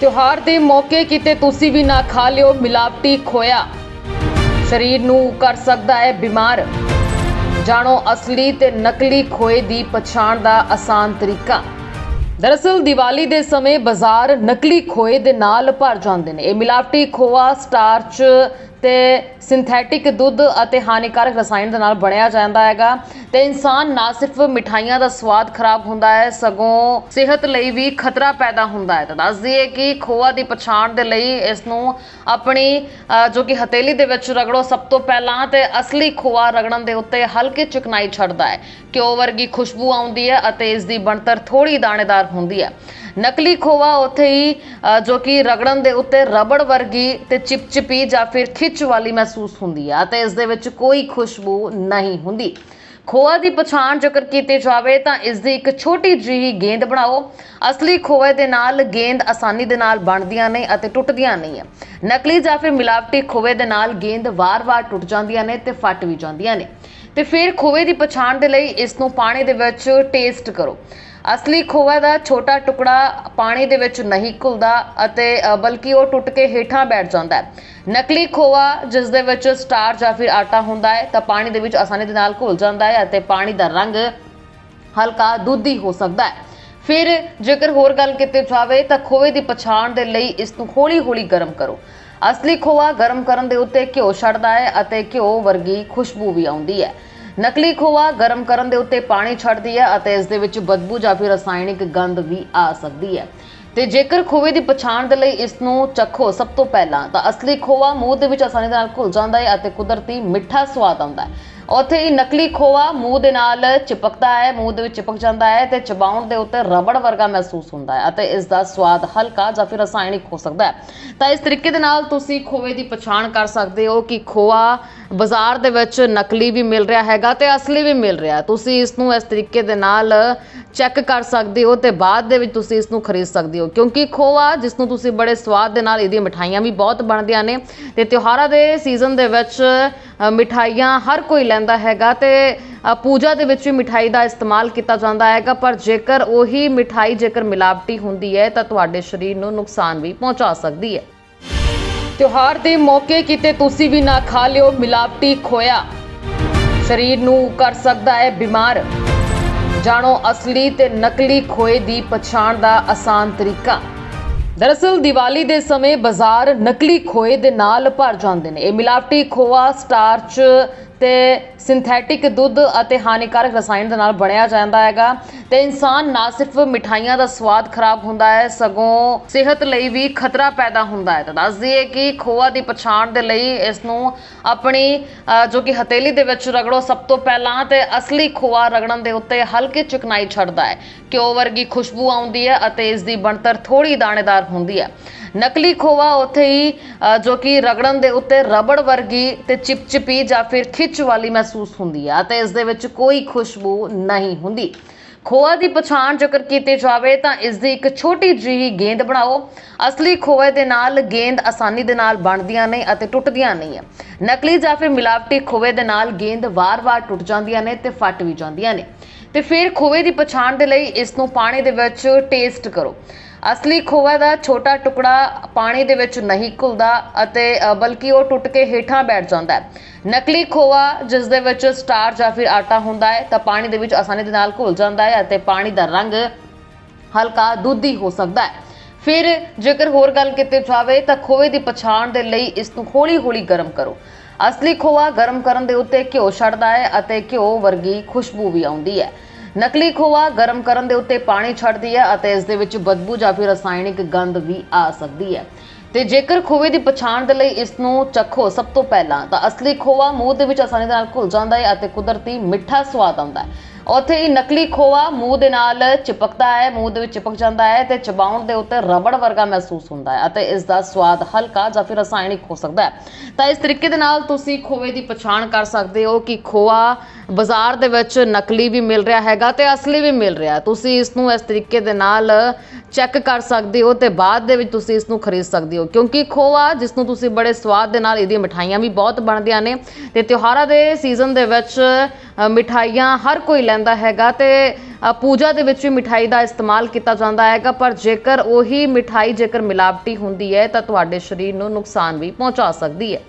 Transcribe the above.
ਤਿਉਹਾਰ ਦੇ ਮੌਕੇ ਕਿਤੇ ਤੁਸੀਂ ਵੀ ਨਾ ਖਾ ਲਿਓ, ਮਿਲਾਵਟੀ ਖੋਇਆ। ਸਰੀਰ ਨੂੰ ਕਰ ਸਕਦਾ ਹੈ ਬਿਮਾਰ। ਜਾਣੋ, ਅਸਲੀ ਤੇ ਨਕਲੀ ਖੋਏ ਦੀ ਪਛਾਣ ਦਾ ਆਸਾਨ ਤਰੀਕਾ। ਦਰਅਸਲ ਦੀਵਾਲੀ ਦੇ ਸਮੇਂ ਬਾਜ਼ਾਰ ਨਕਲੀ ਖੋਏ ਦੇ ਨਾਲ ਭਰ ਜਾਂਦੇ ਨੇ। ਇਹ ਮਿਲਾਵਟੀ ਖੋਆ, ਸਟਾਰਚ ਤੇ ਸਿੰਥੈਟਿਕ ਦੁੱਧ ਅਤੇ ਹਾਨੀਕਾਰਕ ਰਸਾਇਣ ਦੇ ਨਾਲ ਬਣਿਆ ਜਾਂਦਾ ਹੈਗਾ ਤੇ ਇਨਸਾਨ ਨਾ ਸਿਰਫ ਮਿਠਾਈਆਂ ਦਾ ਸਵਾਦ ਖਰਾਬ ਹੁੰਦਾ ਹੈ, ਸਗੋਂ ਸਿਹਤ ਲਈ ਵੀ ਖਤਰਾ ਪੈਦਾ ਹੁੰਦਾ ਹੈ। ਤਾਂ ਦੱਸ ਦਈਏ ਕਿ ਖੋਆ ਦੀ ਪਛਾਣ ਦੇ ਲਈ ਇਸ ਨੂੰ ਆਪਣੀ ਜੋ ਕਿ ਹਥੇਲੀ ਦੇ ਵਿੱਚ ਰਗੜੋ ਸਭ ਤੋਂ ਪਹਿਲਾਂ ਤੇ ਅਸਲੀ ਖੋਆ ਰਗੜਨ ਦੇ ਉੱਤੇ ਹਲਕੀ ਚਿਕਨਾਈ ਛੱਡਦਾ ਹੈ। ਘਿਓ ਵਰਗੀ ਖੁਸ਼ਬੂ ਆਉਂਦੀ ਹੈ ਅਤੇ ਇਸ ਦੀ ਬਣਤਰ ਥੋੜੀ ਦਾਣੇਦਾਰ ਹੁੰਦੀ ਹੈ ਨਕਲੀ ਖੋਆ ਉੱਥੇ ਹੀ ਜੋ ਕਿ ਰਗੜਨ ਦੇ ਉੱਤੇ ਰਬੜ ਵਰਗੀ ਤੇ ਚਿਪਚਿਪੀ ਜਾਂ ਫਿਰ ਖਿੱਚ ਵਾਲੀ ਮਹਿਸੂਸ ਹੁੰਦੀ ਹੈ ਅਤੇ ਇਸ ਦੇ ਵਿੱਚ ਕੋਈ ਖੁਸ਼ਬੂ ਨਹੀਂ ਹੁੰਦੀ। ਖੋਆ ਦੀ ਪਛਾਣ ਜੇਕਰ ਕੀਤੀ ਜਾਵੇ ਤਾਂ ਇਸ ਦੀ ਇੱਕ ਛੋਟੀ ਜਿਹੀ ਗੇਂਦ ਬਣਾਓ। ਅਸਲੀ ਖੋਏ ਦੇ ਨਾਲ ਗੇਂਦ ਆਸਾਨੀ ਦੇ ਨਾਲ ਬਣਦੀਆਂ ਨੇ ਅਤੇ ਟੁੱਟਦੀਆਂ ਨਹੀਂ ਹੈ ਨਕਲੀ ਜਾਂ ਫਿਰ ਮਿਲਾਵਟੀ ਖੋਏ ਦੇ ਨਾਲ ਗੇਂਦ ਵਾਰ-ਵਾਰ ਟੁੱਟ ਜਾਂਦੀਆਂ ਨੇ ਤੇ ਫਟ ਵੀ ਜਾਂਦੀਆਂ ਨੇ। ਤੇ ਫਿਰ ਖੋਏ ਦੀ ਪਛਾਣ ਦੇ ਲਈ ਇਸ ਨੂੰ ਪਾਣੀ ਦੇ ਵਿੱਚ ਟੇਸਟ ਕਰੋ। ਅਸਲੀ ਖੋਆ ਦਾ ਛੋਟਾ ਟੁਕੜਾ ਪਾਣੀ ਦੇ ਵਿੱਚ ਨਹੀਂ ਘੁਲਦਾ ਅਤੇ ਬਲਕਿ ਉਹ ਟੁੱਟ ਕੇ ਹੇਠਾਂ ਬੈਠ ਜਾਂਦਾ ਹੈ। ਨਕਲੀ ਖੋਆ ਜਿਸ ਦੇ ਵਿੱਚ ਸਟਾਰ ਜਾਂ ਫਿਰ ਆਟਾ ਹੁੰਦਾ ਹੈ, ਤਾਂ ਪਾਣੀ ਦੇ ਵਿੱਚ ਆਸਾਨੀ ਦੇ ਨਾਲ ਘੁਲ ਜਾਂਦਾ ਹੈ ਅਤੇ ਪਾਣੀ ਦਾ ਰੰਗ ਹਲਕਾ ਦੁੱਧੀ ਹੋ ਸਕਦਾ ਹੈ। ਫਿਰ ਜੇਕਰ ਹੋਰ ਗੱਲ ਕੀਤੀ ਜਾਵੇ, ਤਾਂ ਖੋਏ ਦੀ ਪਛਾਣ ਦੇ ਲਈ ਇਸ ਨੂੰ ਹੌਲੀ-ਹੌਲੀ ਗਰਮ ਕਰੋ। ਅਸਲੀ ਖੋਆ ਗਰਮ ਕਰਨ ਦੇ ਉੱਤੇ ਘਿਓ ਛੱਡਦਾ ਹੈ ਅਤੇ ਘਿਓ ਵਰਗੀ ਖੁਸ਼ਬੂ ਵੀ ਆਉਂਦੀ ਹੈ। ਨਕਲੀ ਖੋਆ ਗਰਮ ਕਰਨ ਦੇ ਉੱਤੇ ਪਾਣੀ ਛੱਡਦੀ ਹੈ ਅਤੇ ਇਸ ਦੇ ਵਿੱਚ ਬਦਬੂ ਜਾਂ ਫਿਰ ਰਸਾਇਣਿਕ ਗੰਧ ਵੀ ਆ ਸਕਦੀ ਹੈ। ਤੇ ਜੇਕਰ ਖੋਵੇ ਦੀ ਪਛਾਣ ਦੇ ਲਈ ਇਸ ਨੂੰ ਚੱਖੋ ਸਭ ਤੋਂ ਪਹਿਲਾਂ, ਤਾਂ ਅਸਲੀ ਖੋਆ ਮੂੰਹ ਦੇ ਵਿੱਚ ਆਸਾਨੀ ਨਾਲ ਘੁਲ ਜਾਂਦਾ ਹੈ ਅਤੇ ਕੁਦਰਤੀ ਮਿੱਠਾ ਸਵਾਦ ਆਉਂਦਾ ਹੈ। ਉੱਥੇ ਹੀ ਨਕਲੀ ਖੋਆ ਮੂੰਹ ਦੇ ਨਾਲ ਚਿਪਕਦਾ ਹੈ, ਮੂੰਹ ਦੇ ਵਿੱਚ ਚਿਪਕ ਜਾਂਦਾ ਹੈ ਤੇ ਚਬਾਉਣ ਦੇ ਉੱਤੇ ਰਬੜ ਵਰਗਾ ਮਹਿਸੂਸ ਹੁੰਦਾ ਹੈ ਅਤੇ ਇਸ ਦਾ ਸਵਾਦ ਹਲਕਾ ਜਾਂ ਫਿਰ ਰਸਾਇਣਿਕ ਹੋ ਸਕਦਾ ਹੈ। ਤਾਂ ਇਸ ਤਰੀਕੇ ਦੇ ਨਾਲ ਤੁਸੀਂ ਖੋਏ ਦੀ ਪਛਾਣ ਕਰ ਸਕਦੇ ਹੋ ਕਿ ਖੋਆ ਬਾਜ਼ਾਰ ਦੇ ਵਿੱਚ ਨਕਲੀ ਵੀ ਮਿਲ ਰਿਹਾ ਹੈਗਾ ਤੇ ਅਸਲੀ ਵੀ ਮਿਲ ਰਿਹਾ। ਤੁਸੀਂ ਇਸ ਨੂੰ ਇਸ ਤਰੀਕੇ ਦੇ ਨਾਲ ਚੈੱਕ ਕਰ ਸਕਦੇ ਹੋ ਤੇ ਬਾਅਦ ਦੇ ਵਿੱਚ ਤੁਸੀਂ ਇਸ ਨੂੰ ਖਰੀਦ ਸਕਦੇ ਹੋ। ਕਿਉਂਕਿ ਖੋਆ ਜਿਸ ਨੂੰ ਤੁਸੀਂ ਬੜੇ ਸਵਾਦ ਦੇ ਨਾਲ ਇਹਦੀਆਂ ਮਠਾਈਆਂ ਵੀ ਬਹੁਤ ਬਣਦੀਆਂ ਨੇ ਤੇ ਤਿਉਹਾਰਾਂ ਦੇ ਸੀਜ਼ਨ ਦੇ ਵਿੱਚ ਅ, ਮਿਠਾਈਆਂ ਹਰ ਕੋਈ ਲੈਂਦਾ ਹੈਗਾ ਤੇ ਪੂਜਾ ਦੇ ਵਿੱਚ ਵੀ ਮਿਠਾਈ ਦਾ ਇਸਤੇਮਾਲ ਕੀਤਾ ਜਾਂਦਾ ਹੈਗਾ ਪਰ ਜੇਕਰ ਉਹੀ ਮਿਠਾਈ ਜੇਕਰ ਮਿਲਾਵਟੀ ਹੁੰਦੀ ਹੈ ਤਾਂ ਤੁਹਾਡੇ ਸਰੀਰ ਨੂੰ ਨੁਕਸਾਨ ਵੀ ਪਹੁੰਚਾ ਸਕਦੀ ਹੈ। ਤਿਉਹਾਰ ਦੇ ਮੌਕੇ ਕਿਤੇ ਤੁਸੀਂ ਵੀ ਨਾ ਖਾ ਲਿਓ, ਮਿਲਾਵਟੀ ਖੋਇਆ। ਸਰੀਰ ਨੂੰ ਕਰ ਸਕਦਾ ਹੈ ਬਿਮਾਰ। ਜਾਣੋ, ਅਸਲੀ ਤੇ ਨਕਲੀ ਖੋਏ ਦੀ ਪਛਾਣ ਦਾ ਆਸਾਨ ਤਰੀਕਾ। ਦਰਅਸਲ, ਦੀਵਾਲੀ ਦੇ ਸਮੇਂ ਬਾਜ਼ਾਰ ਨਕਲੀ ਖੋਏ ਦੇ ਨਾਲ ਭਰ ਜਾਂਦੇ ਨੇ। ਇਹ ਮਿਲਾਵਟੀ ਖੋਆ ਸਟਾਰਚ ਤੇ ਸਿੰਥੈਟਿਕ ਦੁੱਧ ਅਤੇ ਹਾਨੀਕਾਰਕ ਰਸਾਇਣ ਦੇ ਨਾਲ ਬਣਿਆ ਜਾਂਦਾ ਹੈਗਾ। ਤੇ ਇਨਸਾਨ ਨਾ ਸਿਰਫ ਮਿਠਾਈਆਂ ਦਾ ਸਵਾਦ ਖਰਾਬ ਹੁੰਦਾ ਹੈ, ਸਗੋਂ ਸਿਹਤ ਲਈ ਵੀ ਖਤਰਾ ਪੈਦਾ ਹੁੰਦਾ ਹੈ। ਤਾਂ ਦੱਸ ਦਈਏ ਕਿ ਖੋਆ ਦੀ ਪਛਾਣ ਦੇ ਲਈ ਇਸ ਨੂੰ ਆਪਣੀ ਜੋ ਕਿ ਹਥੇਲੀ ਦੇ ਵਿੱਚ ਰਗੜੋ ਸਭ ਤੋਂ ਪਹਿਲਾਂ ਤੇ ਅਸਲੀ ਖੋਆ ਰਗੜਨ ਦੇ ਉੱਤੇ ਹਲਕੀ ਚਿਕਨਾਈ ਛੱਡਦਾ ਹੈ। ਘਿਓ ਵਰਗੀ ਖੁਸ਼ਬੂ ਆਉਂਦੀ ਹੈ ਅਤੇ ਇਸ ਦੀ ਬਣਤਰ ਥੋੜੀ ਦਾਣੇਦਾਰ ਹੁੰਦੀ ਹੈ। ਨਕਲੀ ਖੋਆ ਉੱਥੇ ਹੀ ਜੋ ਕਿ ਰਗੜਨ ਦੇ ਉੱਤੇ ਰਬੜ ਵਰਗੀ ਤੇ ਚਿਪਚਿਪੀ ਜਾਂ ਫਿਰ ਖਿੱਚ ਵਾਲੀ ਮਹਿਸੂਸ ਹੁੰਦੀ ਆ ਅਤੇ ਇਸ ਦੇ ਵਿੱਚ ਕੋਈ ਖੁਸ਼ਬੂ ਨਹੀਂ ਹੁੰਦੀ। ਖੋਆ ਦੀ ਪਛਾਣ ਜੇਕਰ ਕੀਤੀ ਜਾਵੇ ਤਾਂ ਇਸ ਦੀ ਇੱਕ ਛੋਟੀ ਜਿਹੀ ਗੇਂਦ ਬਣਾਓ। ਅਸਲੀ ਖੋਏ ਦੇ ਨਾਲ ਗੇਂਦ ਆਸਾਨੀ ਦੇ ਨਾਲ ਬਣਦੀਆਂ ਨੇ ਅਤੇ ਟੁੱਟਦੀਆਂ ਨਹੀਂ ਹੈ ਨਕਲੀ ਜਾਂ ਫਿਰ ਮਿਲਾਵਟੀ ਖੋਏ ਦੇ ਨਾਲ ਗੇਂਦ ਵਾਰ-ਵਾਰ ਟੁੱਟ ਜਾਂਦੀਆਂ ਨੇ ਤੇ ਫਟ ਵੀ ਜਾਂਦੀਆਂ ਨੇ। ਤੇ ਫਿਰ ਖੋਏ ਦੀ ਪਛਾਣ ਦੇ ਲਈ ਇਸ ਨੂੰ ਪਾਣੀ ਦੇ ਵਿੱਚ ਟੇਸਟ ਕਰੋ। ਅਸਲੀ ਖੋਆ ਦਾ ਛੋਟਾ ਟੁਕੜਾ ਪਾਣੀ ਦੇ ਵਿੱਚ ਨਹੀਂ ਘੁਲਦਾ ਅਤੇ ਬਲਕਿ ਉਹ ਟੁੱਟ ਕੇ ਹੇਠਾਂ ਬੈਠ ਜਾਂਦਾ ਹੈ। ਨਕਲੀ ਖੋਆ ਜਿਸ ਦੇ ਵਿੱਚ ਸਟਾਰ ਜਾਂ ਫਿਰ ਆਟਾ ਹੁੰਦਾ ਹੈ, ਤਾਂ ਪਾਣੀ ਦੇ ਵਿੱਚ ਆਸਾਨੀ ਦੇ ਨਾਲ ਘੁਲ ਜਾਂਦਾ ਹੈ ਅਤੇ ਪਾਣੀ ਦਾ ਰੰਗ ਹਲਕਾ ਦੁੱਧੀ ਹੋ ਸਕਦਾ ਹੈ। ਫਿਰ ਜੇਕਰ ਹੋਰ ਗੱਲ ਕੀਤੀ ਜਾਵੇ, ਤਾਂ ਖੋਏ ਦੀ ਪਛਾਣ ਦੇ ਲਈ ਇਸ ਨੂੰ ਹੌਲੀ-ਹੌਲੀ ਗਰਮ ਕਰੋ। ਅਸਲੀ ਖੋਆ ਗਰਮ ਕਰਨ ਦੇ ਉੱਤੇ ਘਿਓ ਛੱਡਦਾ ਹੈ ਅਤੇ ਘਿਓ ਵਰਗੀ ਖੁਸ਼ਬੂ ਵੀ ਆਉਂਦੀ ਹੈ। ਨਕਲੀ ਖੋਆ ਗਰਮ ਕਰਨ ਦੇ ਉੱਤੇ ਪਾਣੀ ਛੱਡਦੀ ਹੈ ਅਤੇ ਇਸ ਦੇ ਵਿੱਚ ਬਦਬੂ ਜਾਂ ਫਿਰ ਰਸਾਇਣਿਕ ਗੰਧ ਵੀ ਆ ਸਕਦੀ ਹੈ। ਤੇ ਜੇਕਰ ਖੋਵੇ ਦੀ ਪਛਾਣ ਦੇ ਲਈ ਇਸ ਨੂੰ ਚੱਖੋ ਸਭ ਤੋਂ ਪਹਿਲਾਂ, ਤਾਂ ਅਸਲੀ ਖੋਆ ਮੂੰਹ ਦੇ ਵਿੱਚ ਆਸਾਨੀ ਨਾਲ ਘੁਲ ਜਾਂਦਾ ਹੈ ਅਤੇ ਕੁਦਰਤੀ ਮਿੱਠਾ ਸਵਾਦ ਆਉਂਦਾ ਹੈ। ਉੱਥੇ ਹੀ ਨਕਲੀ ਖੋਆ ਮੂੰਹ ਦੇ ਨਾਲ ਚਿਪਕਦਾ ਹੈ, ਮੂੰਹ ਦੇ ਵਿੱਚ ਚਿਪਕ ਜਾਂਦਾ ਹੈ ਤੇ ਚਬਾਉਣ ਦੇ ਉੱਤੇ ਰਬੜ ਵਰਗਾ ਮਹਿਸੂਸ ਹੁੰਦਾ ਹੈ ਅਤੇ ਇਸ ਦਾ ਸਵਾਦ ਹਲਕਾ ਜਾਂ ਫਿਰ ਰਸਾਇਣਿਕ ਹੋ ਸਕਦਾ ਹੈ। ਤਾਂ ਇਸ ਤਰੀਕੇ ਦੇ ਨਾਲ ਤੁਸੀਂ ਖੋਵੇ ਦੀ ਪਛਾਣ ਕਰ ਸਕਦੇ ਹੋ ਕਿ ਖੋਆ ਬਾਜ਼ਾਰ ਦੇ ਵਿੱਚ ਨਕਲੀ ਵੀ ਮਿਲ ਰਿਹਾ ਹੈਗਾ ਤੇ ਅਸਲੀ ਵੀ ਮਿਲ ਰਿਹਾ ਤੁਸੀਂ ਇਸ ਨੂੰ ਇਸ ਤਰੀਕੇ ਦੇ ਨਾਲ ਚੈੱਕ ਕਰ ਸਕਦੇ ਹੋ ਤੇ ਬਾਅਦ ਦੇ ਵਿੱਚ ਤੁਸੀਂ ਇਸ ਨੂੰ ਖਰੀਦ ਸਕਦੇ ਹੋ, ਕਿਉਂਕਿ ਖੋਆ ਜਿਸ ਨੂੰ ਤੁਸੀਂ ਬੜੇ ਸਵਾਦ ਦੇ ਨਾਲ, ਇਹਦੀਆਂ ਮਠਾਈਆਂ ਵੀ ਬਹੁਤ ਬਣਦੀਆਂ ਨੇ ਤੇ ਤਿਉਹਾਰਾਂ ਦੇ ਸੀਜ਼ਨ ਦੇ ਵਿੱਚ ਮਿਠਾਈਆਂ ਹਰ ਕੋਈ ਲੈਂਦਾ ਹੈਗਾ ਤੇ ਪੂਜਾ ਦੇ ਵਿੱਚ ਵੀ ਮਿਠਾਈ ਦਾ ਇਸਤੇਮਾਲ ਕੀਤਾ ਜਾਂਦਾ ਹੈਗਾ, ਪਰ ਜੇਕਰ ਉਹੀ ਮਿਠਾਈ ਜੇਕਰ ਮਿਲਾਵਟੀ ਹੁੰਦੀ ਹੈ ਤਾਂ ਤੁਹਾਡੇ ਸਰੀਰ ਨੂੰ ਨੁਕਸਾਨ ਵੀ ਪਹੁੰਚਾ ਸਕਦੀ ਹੈ।